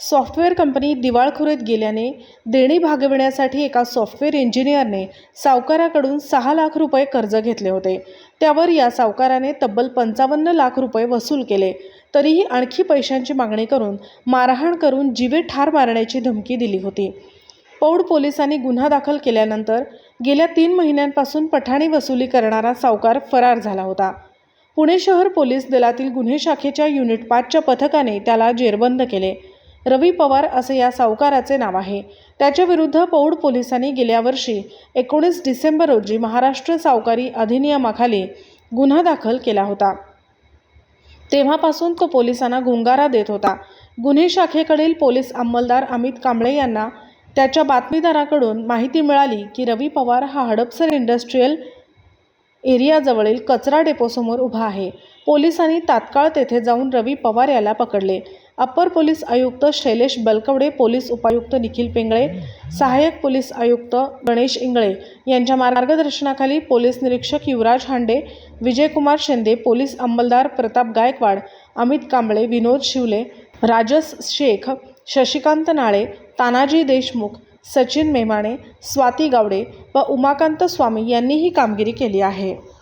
Software company दिवाळखोरीत गेल्याने देणी भागविण्यासाठी एका सॉफ्टवेअर इंजिनियरने सावकाराकडून सहा लाख रुपये कर्ज घेतले होते. त्यावर या सावकाराने तब्बल पंचावन्न लाख रुपये वसूल केले. तरीही आणखी पैशांची मागणी करून मारहाण करून जीवे ठार मारण्याची धमकी दिली होती. पौड पोलिसांनी गुन्हा दाखल केल्यानंतर गेल्या तीन महिन्यांपासून पठाणी वसुली करणारा सावकार फरार झाला होता. पुणे शहर पोलीस दलातील गुन्हे शाखेच्या युनिट पाचच्या पथकाने त्याला जेरबंद केले. रवी पवार असे या सावकाराचे नाव आहे. त्याच्याविरुद्ध पौड पोलिसांनी गेल्या वर्षी एकोणीस डिसेंबर रोजी महाराष्ट्र सावकारी अधिनियमाखाली गुन्हा दाखल केला होता. तेव्हापासून तो पोलिसांना गुंगारा देत होता. गुन्हे शाखेकडील पोलीस अंमलदार अमित कांबळे यांना त्याच्या बातमीदाराकडून माहिती मिळाली की रवी पवार हा हडपसर इंडस्ट्रीयल एरियाजवळील कचरा डेपोसमोर उभा आहे. पोलिसांनी तात्काळ तेथे जाऊन रवी पवार याला पकडले. अप्पर पोलीस आयुक्त शैलेश बलकवडे पोलीस उपायुक्त निखिल पिंगळे सहाय्यक पोलीस आयुक्त गणेश इंगळे यांच्या मार्गदर्शनाखाली पोलीस निरीक्षक युवराज हांडे विजयकुमार शिंदे पोलीस अंमलदार प्रताप गायकवाड अमित कांबळे विनोद शिवले राजस शेख शशिकांत नाळे तानाजी देशमुख सचिन मेमाणे स्वाती गावडे व उमाकांत स्वामी यांनी ही कामगिरी केली आहे.